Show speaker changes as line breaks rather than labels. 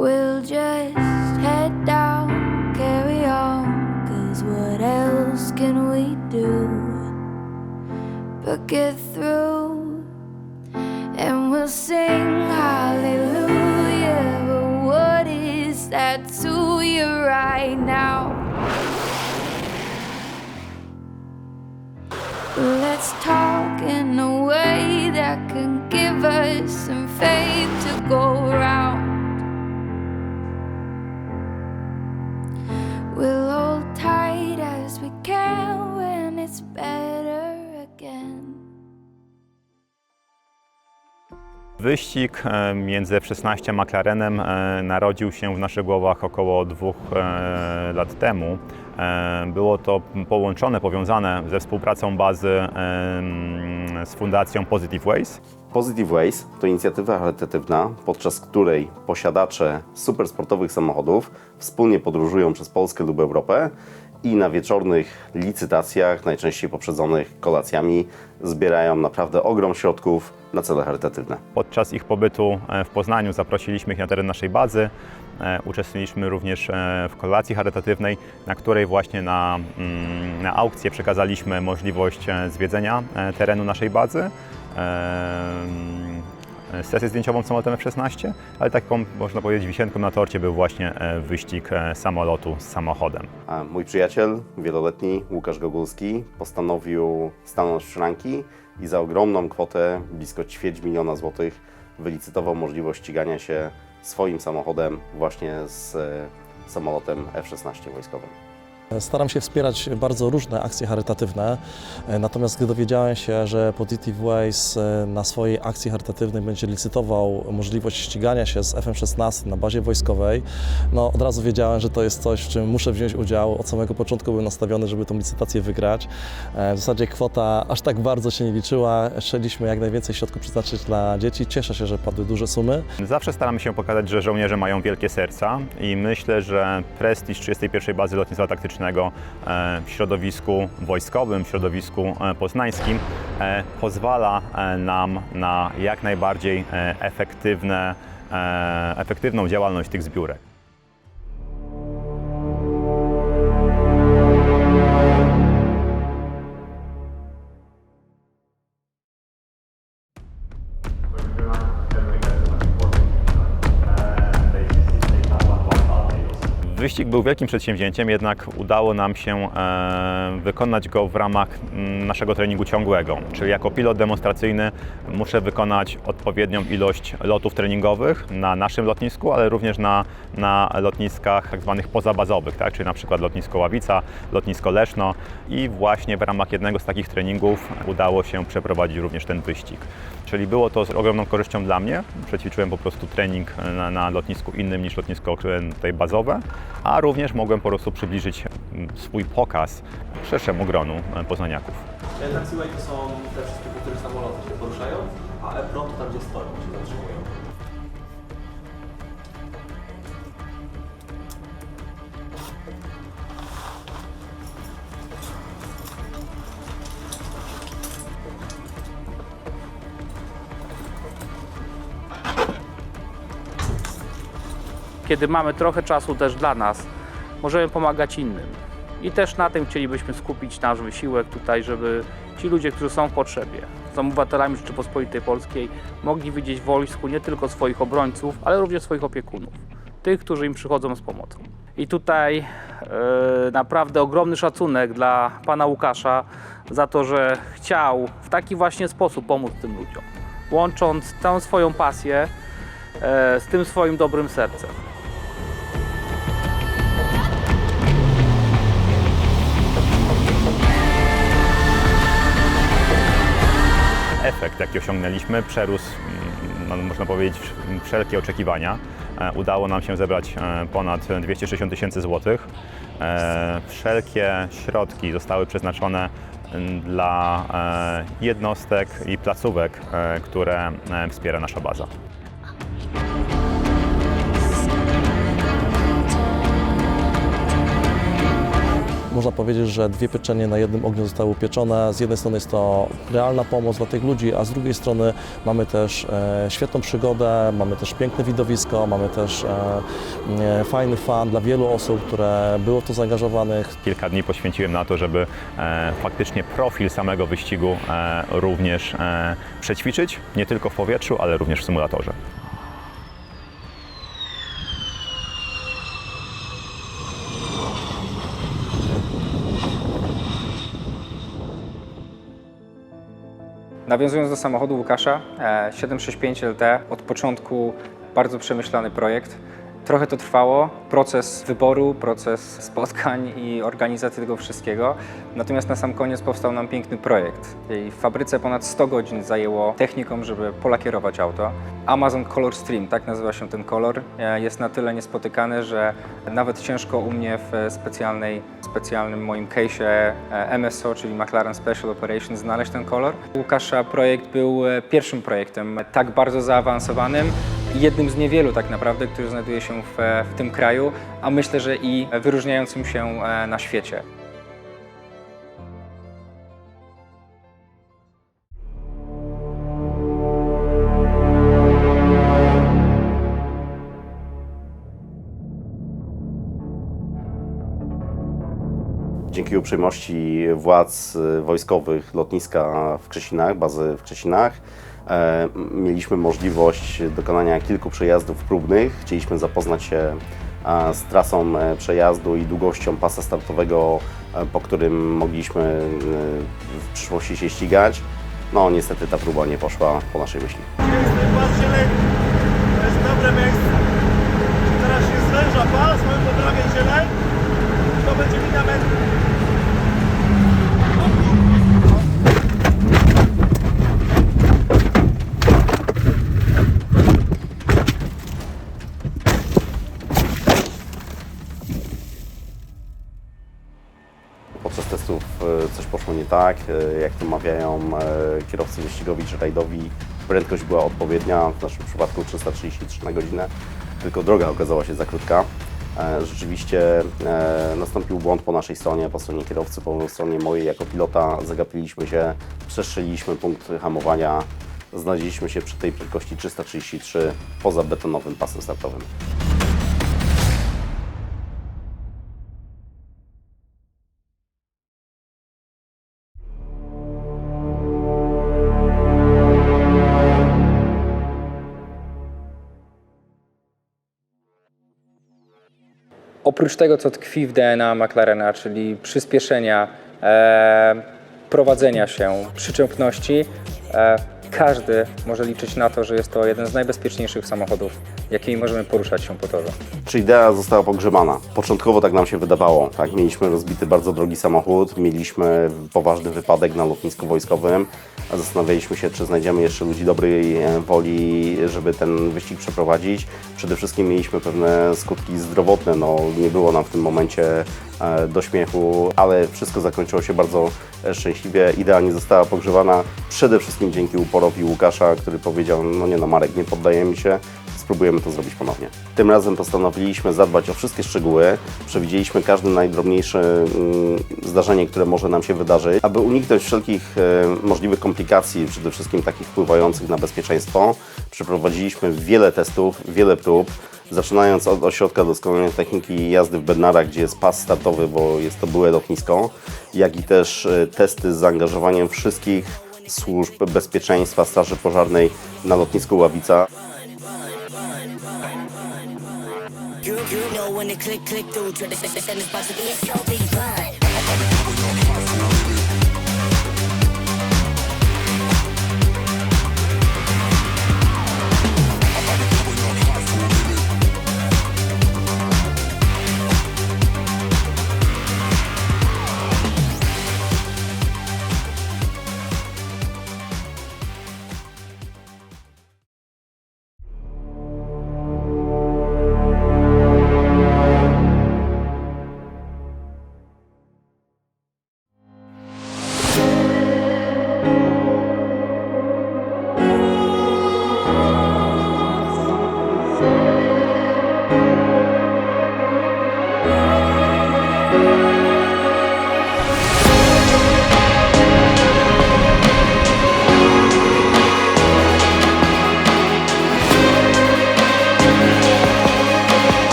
we'll just head down, carry on. Cause what else can we do but get through? And we'll sing hallelujah. But what is that to you right now? Let's talk in a way that can give us some faith to go around. We'll hold tight as we can when it's better again.
Wyścig e, między F-16 a McLarenem e, narodził się w naszych głowach około dwóch e, lat temu. E, Było to połączone, powiązane ze współpracą bazy z fundacją Positive Ways.
Positive Ways to inicjatywa charytatywna, podczas której posiadacze supersportowych samochodów wspólnie podróżują przez Polskę lub Europę i na wieczornych licytacjach, najczęściej poprzedzonych kolacjami, zbierają naprawdę ogrom środków na cele charytatywne.
Podczas ich pobytu e, w Poznaniu zaprosiliśmy ich na teren naszej bazy. E, Uczestniczyliśmy również e, w kolacji charytatywnej, na której właśnie na, mm, na aukcję przekazaliśmy możliwość zwiedzenia terenu naszej bazy. E, Sesję zdjęciową samolotem F-16, ale taką, można powiedzieć, wisienką na torcie był właśnie e, wyścig e, samolotu z samochodem.
A mój przyjaciel, wieloletni Łukasz Gogulski, postanowił stanąć w szranki i za ogromną kwotę, blisko ćwierć miliona złotych, wylicytował możliwość ścigania się swoim samochodem właśnie z samolotem F-16 wojskowym.
Staram się wspierać bardzo różne akcje charytatywne, e, natomiast gdy dowiedziałem się, że Positive Ways e, na swojej akcji charytatywnej będzie licytował możliwość ścigania się z FM-16 na bazie wojskowej, no od razu wiedziałem, że to jest coś, w czym muszę wziąć udział. Od samego początku byłem nastawiony, żeby tą licytację wygrać. E, W zasadzie kwota aż tak bardzo się nie liczyła. Chcieliśmy jak najwięcej środków przeznaczyć dla dzieci. Cieszę się, że padły duże sumy.
Zawsze staramy się pokazać, że żołnierze mają wielkie serca i myślę, że prestiż 31. Bazy Lotnictwa Taktycznego e, w środowisku wojskowym, w środowisku e, poznańskim e, pozwala nam na jak najbardziej efektywne, efektywną działalność tych zbiórek. Wyścig był wielkim przedsięwzięciem, jednak udało nam się e, wykonać go w ramach mm, naszego treningu ciągłego. Czyli jako pilot demonstracyjny muszę wykonać odpowiednią ilość lotów treningowych na naszym lotnisku, ale również na, na lotniskach tak zwanych pozabazowych, tak? czyli na przykład lotnisko Ławica, lotnisko Leszno i właśnie w ramach jednego z takich treningów udało się przeprowadzić również ten wyścig. Czyli było to z ogromną korzyścią dla mnie. Przećwiczyłem po prostu trening na, na lotnisku innym niż lotnisko e, tutaj bazowe, a również mogłem po prostu przybliżyć mm, swój pokaz szerszemu gronu e, poznaniaków.
Taxiway to są te wszystkie, których samoloty się poruszają, a Epron to tam, gdzie stoją,
kiedy mamy trochę czasu też dla nas, możemy pomagać innym. I też na tym chcielibyśmy skupić nasz wysiłek tutaj, żeby ci ludzie, którzy są w potrzebie, są obywatelami Rzeczypospolitej Polskiej, mogli widzieć w wojsku nie tylko swoich obrońców, ale również swoich opiekunów, tych, którzy im przychodzą z pomocą. I tutaj e, naprawdę ogromny szacunek dla pana Łukasza za to, że chciał w taki właśnie sposób pomóc tym ludziom, łącząc tę swoją pasję e, z tym swoim dobrym sercem.
Efekt, jaki osiągnęliśmy, przerósł, mm, no, można powiedzieć, wszelkie oczekiwania. E, Udało nam się zebrać e, ponad 260 tysięcy złotych. e, wszelkie środki zostały przeznaczone dla jednostek i placówek, które wspiera nasza baza.
Można powiedzieć, że dwie pieczenie na jednym ogniu zostały upieczone. Z jednej strony jest to realna pomoc dla tych ludzi, a z drugiej strony mamy też e, świetną przygodę, mamy też piękne widowisko, mamy też e, e, fajny fan dla wielu osób, które było w to zaangażowanych.
Kilka dni poświęciłem na to, żeby faktycznie profil samego wyścigu również przećwiczyć, nie tylko w powietrzu, ale również w symulatorze.
Nawiązując do samochodu Łukasza, e, 765 LT od początku bardzo przemyślany projekt. Trochę to trwało, proces wyboru, proces spotkań i organizacji tego wszystkiego. Natomiast na sam koniec powstał nam piękny projekt. W fabryce ponad 100 godzin zajęło technikom, żeby polakierować auto. Amazon Color Stream, tak nazywa się ten kolor, e, jest na tyle niespotykany, że nawet ciężko u mnie w specjalnej, specjalnym moim case'ie e, MSO, czyli McLaren Special Operations, znaleźć ten kolor. Łukasza projekt był e, pierwszym projektem tak bardzo zaawansowanym jednym z niewielu tak naprawdę, który znajduje się w, w tym kraju, a myślę, że i wyróżniającym się e, na świecie.
Dzięki uprzejmości władz y, wojskowych lotniska w Krzesinach, bazy w Krzesinach, e, mieliśmy możliwość dokonania kilku przejazdów próbnych. Chcieliśmy zapoznać się e, z trasą e, przejazdu i długością pasa startowego, e, po którym mogliśmy e, w przyszłości się ścigać. No niestety ta próba nie poszła po naszej myśli.
To jest dobre miejsce. Teraz się zwęża pas, mamy po prawej zieleń. To będzie metry.
Testów e, coś poszło nie tak. E, Jak to mawiają e, kierowcy wyścigowi czy rajdowi, prędkość była odpowiednia, w naszym przypadku 333 na godzinę, tylko droga okazała się za krótka. Rzeczywiście nastąpił błąd po naszej stronie, po stronie kierowcy, po stronie mojej jako pilota. Zagapiliśmy się, przestrzeliliśmy punkt hamowania. Znaleźliśmy się przy tej prędkości 333 poza betonowym pasem startowym.
Oprócz tego, co tkwi w DNA McLarena, czyli przyspieszenia, e, prowadzenia się, przyczepności, e, każdy może liczyć na to, że jest to jeden z najbezpieczniejszych samochodów, jakimi możemy poruszać się po torze.
Czy idea została pogrzebana? Początkowo tak nam się wydawało. Tak? Mieliśmy rozbity bardzo drogi samochód, mieliśmy poważny wypadek na lotnisku wojskowym, a zastanawialiśmy się, czy znajdziemy jeszcze ludzi dobrej e, woli, żeby ten wyścig przeprowadzić. Przede wszystkim mieliśmy pewne skutki zdrowotne. No, nie było nam w tym momencie e, do śmiechu, ale wszystko zakończyło się bardzo e, szczęśliwie. Idea nie została pogrzebana przede wszystkim dzięki uporowi Łukasza, który powiedział, no nie no Marek, nie poddajemy się, spróbujemy to zrobić ponownie. Tym razem postanowiliśmy zadbać o wszystkie szczegóły, przewidzieliśmy każde najdrobniejsze mm, zdarzenie, które może nam się wydarzyć, aby uniknąć wszelkich e, możliwych komplikacji, przede wszystkim takich wpływających na bezpieczeństwo. Przeprowadziliśmy wiele testów, wiele prób, zaczynając od ośrodka doskonalenia techniki jazdy w Bednarach, gdzie jest pas startowy, bo jest to byłe lotnisko, jak i też e, testy z zaangażowaniem wszystkich służb bezpieczeństwa Straży Pożarnej na lotnisku Ławica.
You, know when the click click through, try to send this box to be so big fun.